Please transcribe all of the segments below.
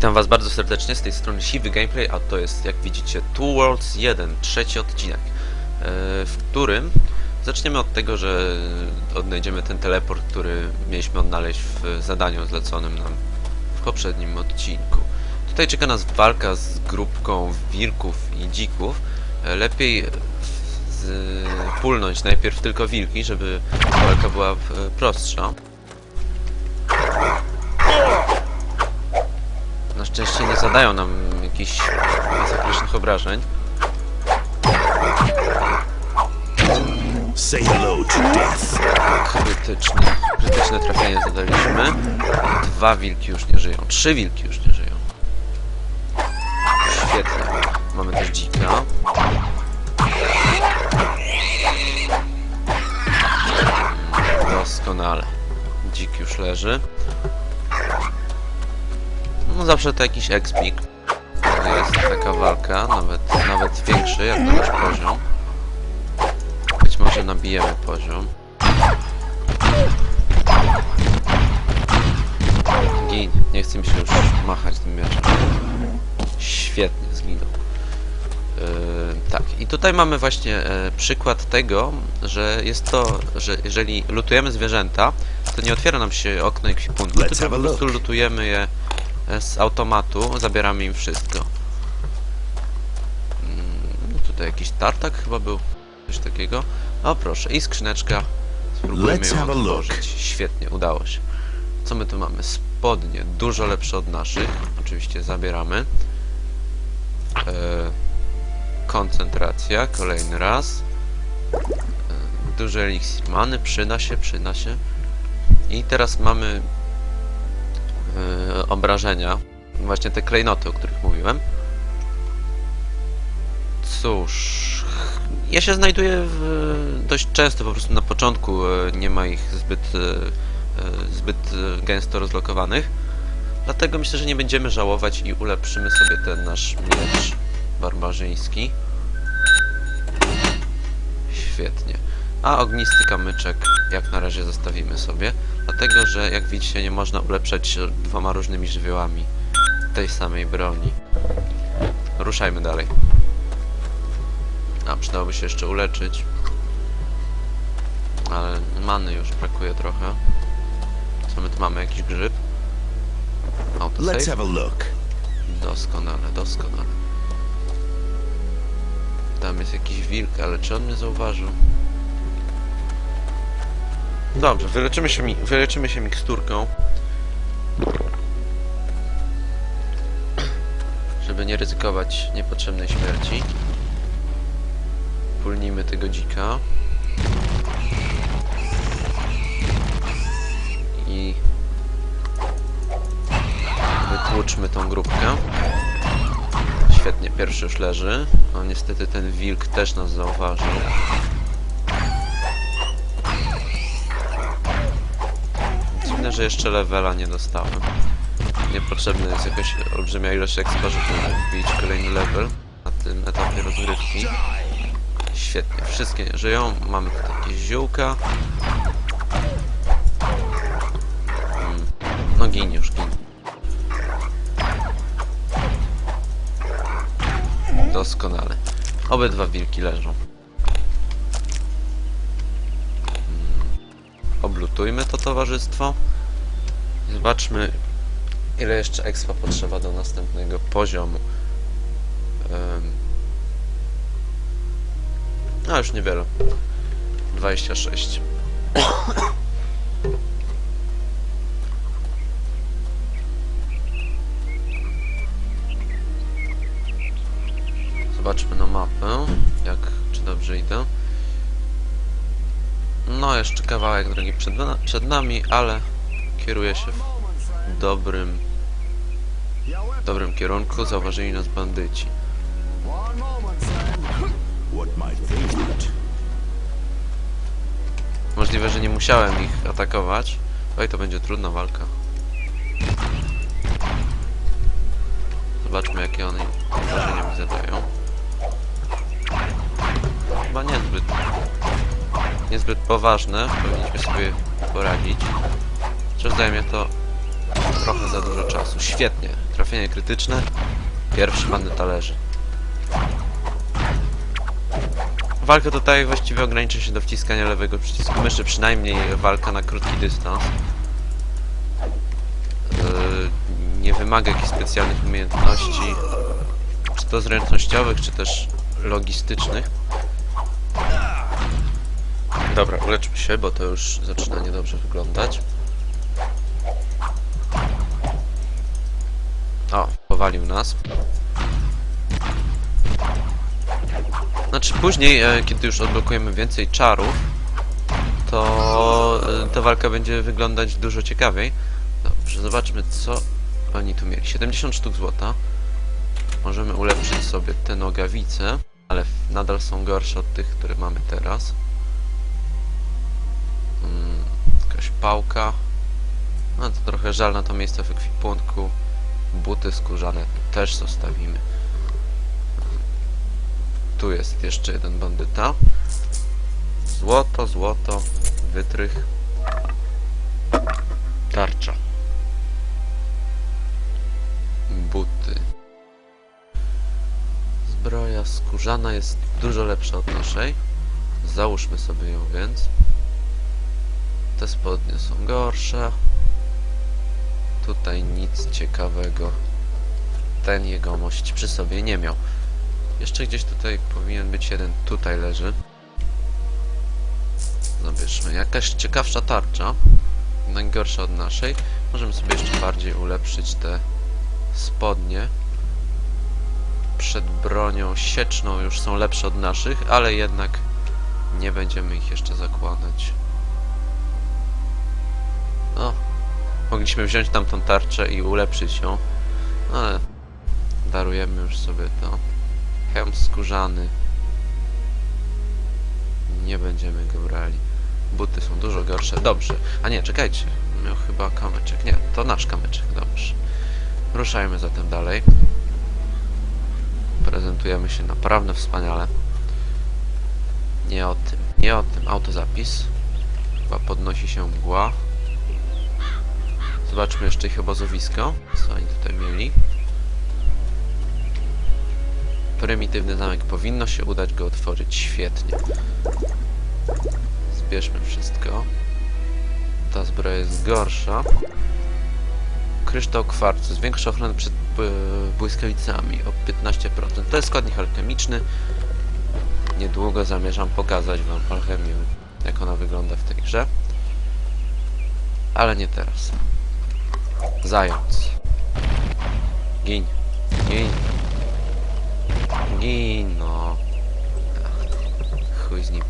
Witam was bardzo serdecznie, z tej strony Siwy Gameplay, a to jest, jak widzicie, Two Worlds 1, trzeci odcinek, e, w którym zaczniemy od tego, że odnajdziemy ten teleport, który mieliśmy odnaleźć w zadaniu zleconym nam w poprzednim odcinku. Tutaj czeka nas walka z grupką wilków i dzików. E, Lepiej pulnąć najpierw tylko wilki, żeby walka była e, prostsza. Zadają nam jakichś masakrycznych obrażeń. Say hello to death. Krytyczne, krytyczne trafienie zadaliśmy. Dwa wilki już nie żyją. Trzy wilki już nie żyją. Świetnie. Mamy też dzika. Doskonale. Dzik już leży. No zawsze to jakiś expik. Jest taka walka, nawet, nawet większy jak na nasz poziom. Być może nabijemy poziom. Gin, nie chce mi się już machać tym mieczem. Świetnie, zginął. Yy, tak, i tutaj mamy właśnie e, przykład tego, że jest to, że jeżeli lutujemy zwierzęta, to nie otwiera nam się okno ekwipunku, Let's tylko po prostu lutujemy je z automatu, zabieramy im wszystko. Mm, tutaj jakiś tartak chyba był, coś takiego. O proszę, i skrzyneczka. Spróbujmy Let's ją have a look. otworzyć. Świetnie, udało się. Co my tu mamy? Spodnie, dużo lepsze od naszych. Oczywiście zabieramy. E, koncentracja, kolejny raz. E, duży eliksir many, przyda się, przyda się. I teraz mamy e, obrażenia. Właśnie te klejnoty, o których mówiłem. Cóż, ja się znajduję w, dość często, po prostu na początku e, nie ma ich zbyt, e, zbyt gęsto rozlokowanych. Dlatego myślę, że nie będziemy żałować i ulepszymy sobie ten nasz miecz barbarzyński. Świetnie. A ognisty kamyczek jak na razie zostawimy sobie, dlatego że jak widzicie nie można ulepszać dwoma różnymi żywiołami tej samej broni. Ruszajmy dalej. A, przydałoby się jeszcze uleczyć. Ale many już brakuje trochę. Co my tu mamy? Jakiś grzyb? Let's have a look. Doskonale, doskonale. Tam jest jakiś wilk, ale czy on mnie zauważył? Dobrze, wyleczymy się, wyleczymy się miksturką. Żeby nie ryzykować niepotrzebnej śmierci. Pulnijmy tego dzika. I wytłuczmy tą grupkę. Świetnie, pierwszy już leży. No niestety ten wilk też nas zauważył. Że jeszcze levela nie dostałem. Niepotrzebna jest jakaś olbrzymia ilość expa, żeby wbić kolejny level na tym etapie rozgrywki. Świetnie, wszystkie żyją. Mamy tu takie ziółka. Mm. No gin już, gin. Doskonale. Obydwa wilki leżą. Mm. Oblutujmy to towarzystwo. Zobaczmy, ile jeszcze expa potrzeba do następnego poziomu. Em. A już niewiele. 26. Zobaczmy na mapę, jak, czy dobrze idę. No, jeszcze kawałek drogi przed, przed nami, ale kieruję się w dobrym, dobrym kierunku. Zauważyli nas bandyci. Możliwe, że nie musiałem ich atakować. Oj, to będzie trudna walka. Zobaczmy, jakie one obrażenia mi zadają. Chyba niezbyt... Niezbyt poważne. Powinniśmy sobie poradzić. Chociaż zajmie to trochę za dużo czasu. Świetnie. Trafienie krytyczne. Pierwszy bandyta leży. Walka tutaj właściwie ogranicza się do wciskania lewego przycisku myszy, przynajmniej walka na krótki dystans. Yy, nie wymaga jakichś specjalnych umiejętności, czy to zręcznościowych, czy też logistycznych. Dobra, uleczmy się, bo to już zaczyna niedobrze wyglądać. O, powalił nas. Znaczy później, e, kiedy już odblokujemy więcej czarów, to e, ta walka będzie wyglądać dużo ciekawiej. Dobrze, zobaczmy co oni tu mieli. 70 sztuk złota. Możemy ulepszyć sobie te nogawice, ale nadal są gorsze od tych, które mamy teraz. Mm, jakaś pałka. No to trochę żal na to miejsce w ekwipunku. Buty skórzane też zostawimy. Tu jest jeszcze jeden bandyta. Złoto, złoto, wytrych. Tarcza. Buty. Zbroja skórzana jest dużo lepsza od naszej. Załóżmy sobie ją więc. Te spodnie są gorsze. Tutaj nic ciekawego ten jegomość przy sobie nie miał. Jeszcze gdzieś tutaj powinien być jeden, tutaj leży. Zabierzmy. Jakaś ciekawsza tarcza. Najgorsza od naszej. Możemy sobie jeszcze bardziej ulepszyć te spodnie. Przed bronią sieczną już są lepsze od naszych, ale jednak nie będziemy ich jeszcze zakładać. No, mogliśmy wziąć tamtą tarczę i ulepszyć ją, ale darujemy już sobie to. Hełm skórzany. Nie będziemy go brali. Buty są dużo gorsze. Dobrze. A nie, czekajcie. Miał chyba kamyczek. Nie, to nasz kamyczek. Dobrze. Ruszajmy zatem dalej. Prezentujemy się naprawdę wspaniale. Nie o tym. Nie o tym. Autozapis. Chyba podnosi się mgła. Zobaczmy jeszcze ich obozowisko. Co oni tutaj mieli. Prymitywny zamek. Powinno się udać go otworzyć świetnie. Zbierzmy wszystko. Ta zbroja jest gorsza. Kryształ kwarcu. Zwiększa ochronę przed bły- błyskawicami o 15%. To jest składnik alchemiczny. Niedługo zamierzam pokazać wam alchemię, jak ona wygląda w tej grze. Ale nie teraz. Zając. Gin. Gin. Gin, no. Chuj z nim.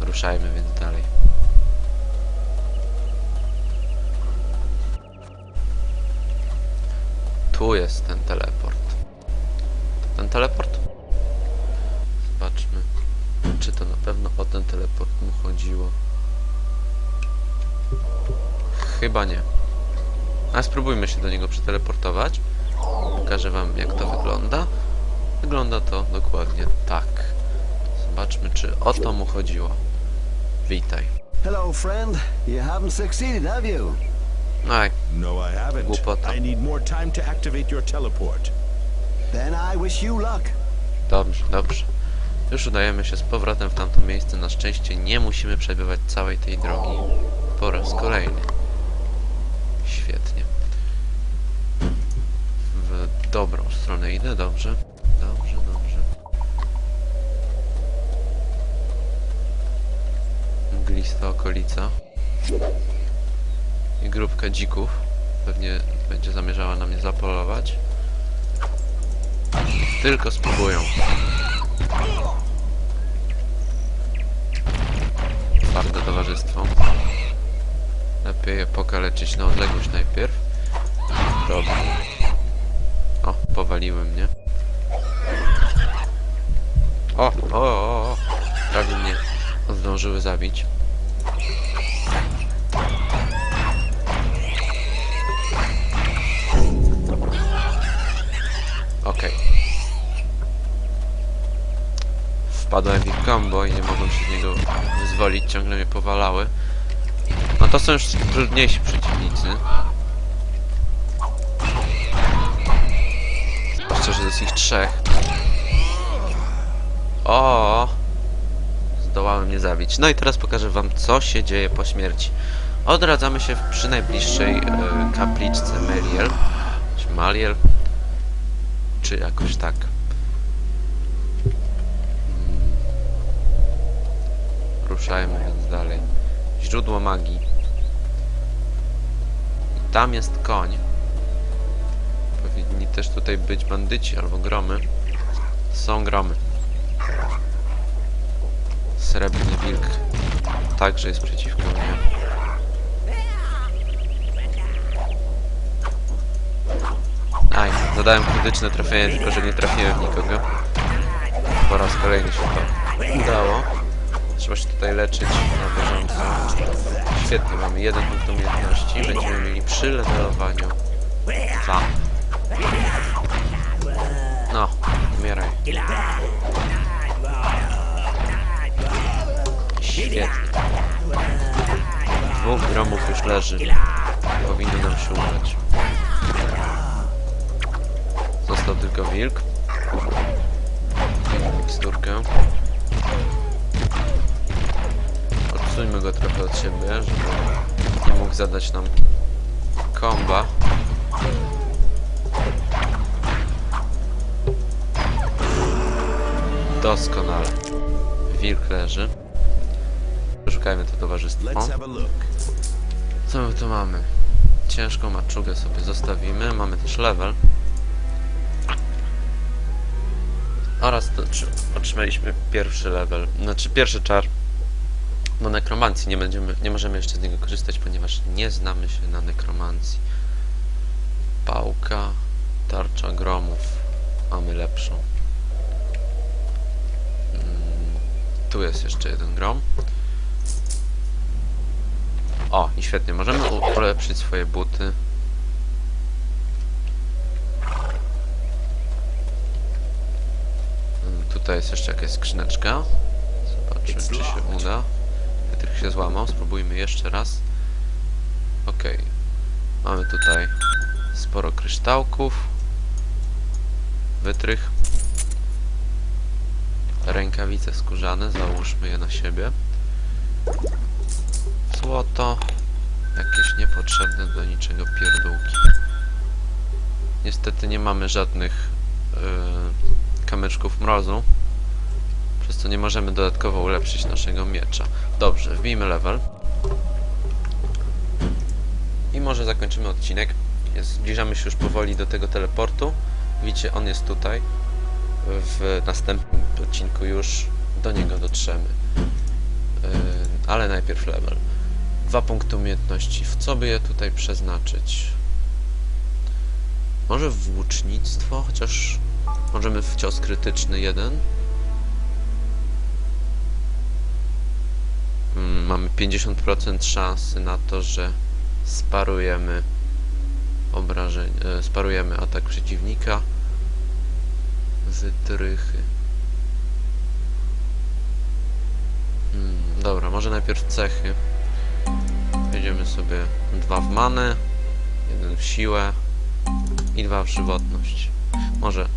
Ruszajmy więc dalej. Tu jest ten teleport. Ten teleport? Zobaczmy, czy to na pewno o ten teleport mu chodziło. Chyba nie. A spróbujmy się do niego przeteleportować. Pokażę wam jak to wygląda. Wygląda to dokładnie tak. Zobaczmy czy o to mu chodziło. Witaj. Hello, friend. You haven't succeeded, have you? Aj, No, I haven't. Głupota. I need more time to activate your teleport. Then I wish you luck. dobrze, dobrze. Już udajemy się z powrotem w tamto miejsce. Na szczęście nie musimy przebywać całej tej drogi po raz kolejny. Świetnie. W dobrą stronę idę, dobrze. Dobrze, dobrze. Mglista okolica. I grupka dzików. Pewnie będzie zamierzała na mnie zapolować. Tylko spróbują. Twarde towarzystwo. Lepiej je pokaleczyć na odległość najpierw. Dobra. Powaliły mnie. O, o, o, o. Prawie mnie zdążyły zabić. Okej. Wpadłem w ich combo i nie mogłem się z niego wyzwolić, ciągle mnie powalały. No To są już trudniejsi przeciwnicy. Jest ich trzech. O! Zdołałem mnie zabić. No i teraz pokażę wam, co się dzieje po śmierci. Odradzamy się przy najbliższej e, kapliczce Meliel. Czy Maliel? Czy jakoś tak. Mm. Ruszajmy więc dalej. Źródło magii. I tam jest koń. Powinni też tutaj być bandyci albo gromy. Są gromy. Srebrny wilk także jest przeciwko mnie. Aj, zadałem krytyczne trafienie, tylko że nie trafiłem nikogo. Po raz kolejny się to udało. Trzeba się tutaj leczyć na bieżąco. Świetnie, mamy jeden punkt umiejętności. Będziemy mieli przy levelowaniu dwa. Umieraj. Świetnie. Dwóch gromów już leży. Powinno nam się udać. Został tylko wilk. Miksturkę. Odsuńmy go trochę od siebie, żeby nie mógł zadać nam komba. Doskonale. Wilk leży. Szukajmy to towarzystwo. Co my tu mamy? Ciężką maczugę sobie zostawimy. Mamy też level. Oraz to, otrzymaliśmy pierwszy level. Znaczy pierwszy czar. Do nekromancji nie będziemy, nie możemy jeszcze z niego korzystać, ponieważ nie znamy się na nekromancji. Pałka, tarcza gromów. Mamy lepszą. Tu jest jeszcze jeden grom. O, i świetnie, możemy ulepszyć swoje buty. Mm, Tutaj jest jeszcze jakaś skrzyneczka. Zobaczymy, czy się uda. Wytrych się złamał, spróbujmy jeszcze raz. Okej. Mamy tutaj sporo kryształków. Wytrych. Rękawice skórzane, załóżmy je na siebie. Złoto. Jakieś niepotrzebne do niczego pierdółki. Niestety nie mamy żadnych yy, kamyczków mrozu. Przez co nie możemy dodatkowo ulepszyć naszego miecza. Dobrze, wbijmy level. I może zakończymy odcinek. Jest, zbliżamy się już powoli do tego teleportu. Widzicie, on jest tutaj. W następnym odcinku już do niego dotrzemy. Yy, ale najpierw level. Dwa punkty umiejętności. W co by je tutaj przeznaczyć? Może włócznictwo, chociaż możemy w cios krytyczny jeden. Mm, Mamy 50% szansy na to, że sparujemy obrażeń, e, sparujemy atak przeciwnika. Wytrychy. Hmm, dobra, może najpierw cechy. Wejdziemy sobie dwa w manę, jeden w siłę i dwa w żywotność. Może.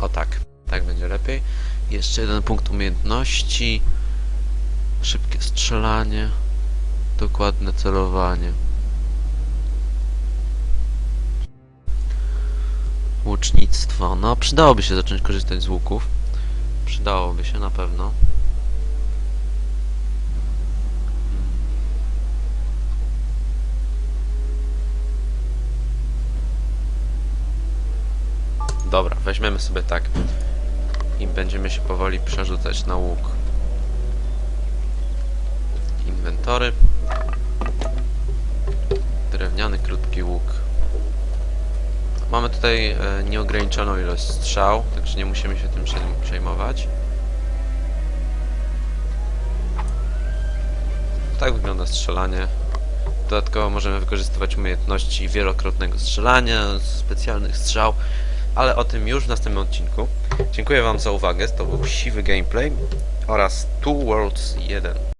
O tak, tak będzie lepiej. Jeszcze jeden punkt umiejętności. Szybkie strzelanie. Dokładne celowanie. Łucznictwo. No, przydałoby się zacząć korzystać z łuków. Przydałoby się na pewno. Dobra, weźmiemy sobie tak. I będziemy się powoli przerzucać na łuk. Inwentory. Mamy tutaj e, nieograniczoną ilość strzał, także nie musimy się tym przejm- przejmować. Tak wygląda strzelanie. Dodatkowo możemy wykorzystywać umiejętności wielokrotnego strzelania, specjalnych strzał, ale o tym już w następnym odcinku. Dziękuję Wam za uwagę, to był siwy gameplay oraz Two Worlds 1.